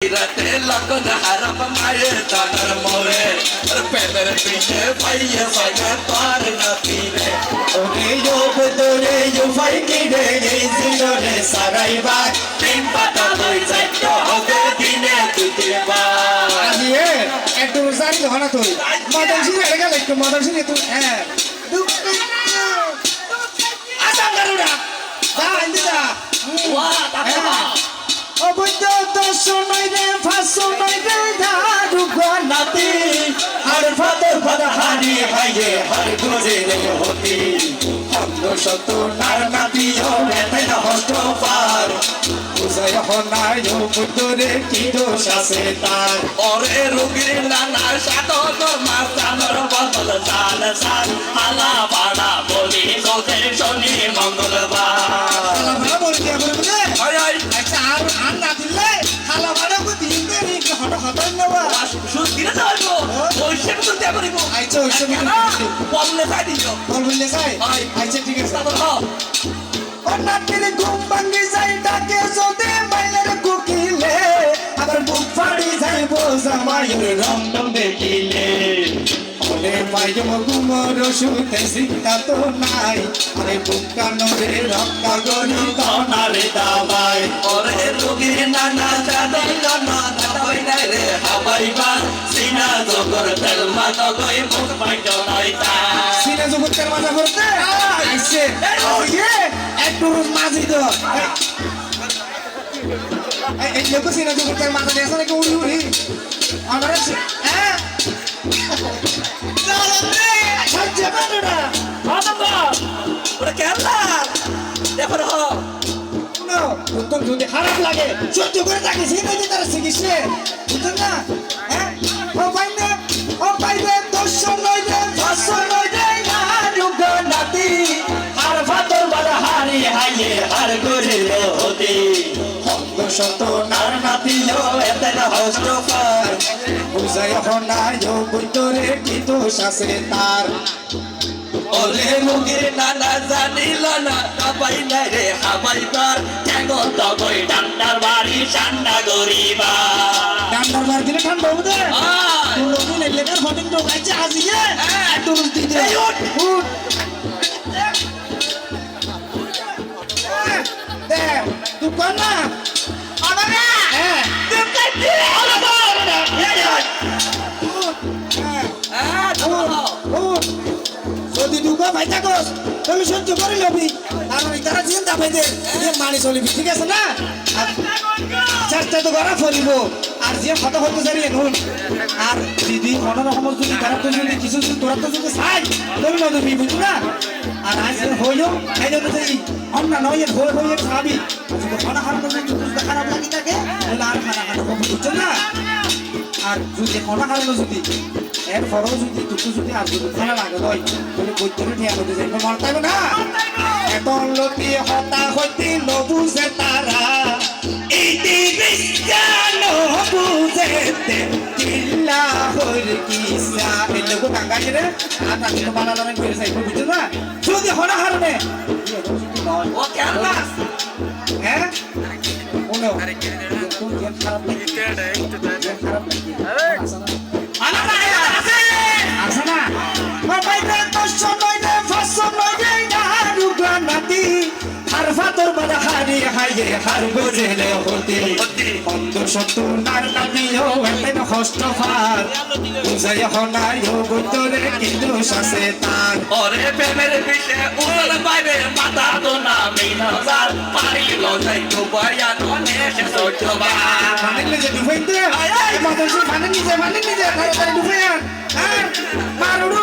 রাতে লগন হারপ মায়ে তানার মোরে পেদের পিছে পাইয়ে পাইয়ে পার নাতি রে ওরে যো বদরে যো ফাইকি রে এই জিলরে সারাইবা তিন পাতা লই যাইতো হবে দিনে দুতিবার আজিয়ে একটু জানি হনা তুই মদন সিং এড়ে গেল একটু মদন সিং তুই হ্যাঁ আসাম গারুড়া ওয়া অবৈধ দর্শন রে ফাঁসন রে, ধারু নাতি হর ফাদর ফাদ হারি হাইয়ে হর গোজে রে হতি। অন্ধ শত নার নাতি ও মেতে না হষ্ট পার। উজয় হনায় পুতরে, কি দোষ আছে তার? ওরে রুগির নানা সাত মা চানর বদল চাল সাল হালা বাড়া বলি সোতে আচ্ছা, ওই দিবো। বললে যাই দিও বল বললে যাই আয় আচ্ছা ঠিক আছে। তারপর হ্যাঁ অনাতির ঘুম ভাঙ্গি যাই ডাকে যদি মাইলের কুকিলে আবার বুক ফাড়ি যাইব জামাইয়ের রংডং দেখিলে। ওরে পাইম ঘুমর শুতে চিন্তা তো নাই। আরে বুক কানরে রক্তা গরি দাবাই গই মুখ পাইতো নাই তা সিনে জগতের মাথা করতে আইছে ওয়ে একটু মাঝি দো এই এই লোক সিনে জগতের মাথা দিয়ে নাকি উড়ি উড়ি? আমার হ্যাঁ। চলে সহ্য করো না। ওরে কেলা দেখো হ No, যদি খারাপ লাগে সহ্য করে থাকি দিয়ে তারা চিকিৎসে বুঝলেন না? হ্যাঁ? শত আর নাতি লো এতে হস্ত পার বুঝাই হনায় বৈতরে কি দোষ আছে তার। ওরে রুগির নানা জানিল না কাবাই নাই রে হাবাইবার ঠ্যাঙ্গ তগই ডান্ডার বাড়ি ঠান্ডা গরিবা ডান্ডার মার দিলে আয়। তুই লোক দিলে লেখার ফটিং তো গাইছে আজিয়ে। হ্যাঁ। দে উঠ। উঠ। হ্যাঁ। হ্যাঁ। যদি ভাই থাকস তুমি সহ্য করে লবি। আর ওই তারা চিন্তা পাইতে যে মানি চলিবি ঠিক আছে না? চেষ্টা তো করা ফলিব। আর যে ফটো ফটো জানি এখন আর দিদি কোনো রকম যদি খারাপ তো যদি কিছু তোরা তো যদি চাই তুমি না তুমি বুঝছ না? আর আজ হইল এই জন্য যে অন্য নয় হয়ে হয়ে খাবি খানা খারাপ যদি খারাপ লাগি থাকে তাহলে আর খানা খানা বুঝছ না? আর যদি খানা খারাপ যদি এর পরেও যদি দুটো যদি আর যদি খানা লাগে নয় তাহলে বৈদ্যুতিক ঠিয়া করতে যাই মারতাইব না। এত লতি হতা হইতে টাঙ্গা গেলে আর তাকে তো বানা হাইয়ে হার গজেলে হতে অন্ধ নার হস্ত বুঝাই হনাই কিন্তু শাসে তার। ওরে প্রেমের পিঠে উড়ল পাইবে মাথা তো না মিনা জাল পারিল যাই তো ডুবাইতে মাদন সে মানে নিজে মানে নিজে তাড়াতাড়ি ডুবে আন। আর মারুড়ু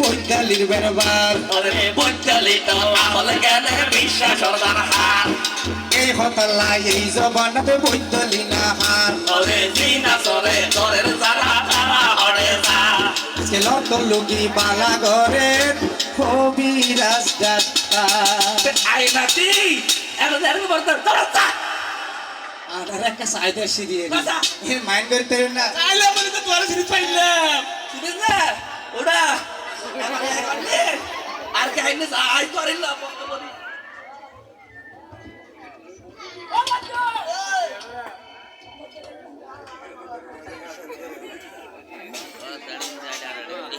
বৈতালির বেরবার ওরে আমল জ্ঞানে বিশ্বাস হার। এই হতালা এই জবানাতে বৈতালি না হার। ওরে জিনা সরে তোরের যারা তারা হরে যা। ছিল তো লোকি বালা ঘরের কবিরাজ ডাক্তার আইনাতি এখন দেখো বলতে তোরা আর একটা সাইডে। এর মাইন্ড বের না। আইলে বলে তো তোরা সিরিজ পাইলাম। ঠিক আছে ওটা আর কাহিনী করিলাম বলতে বলি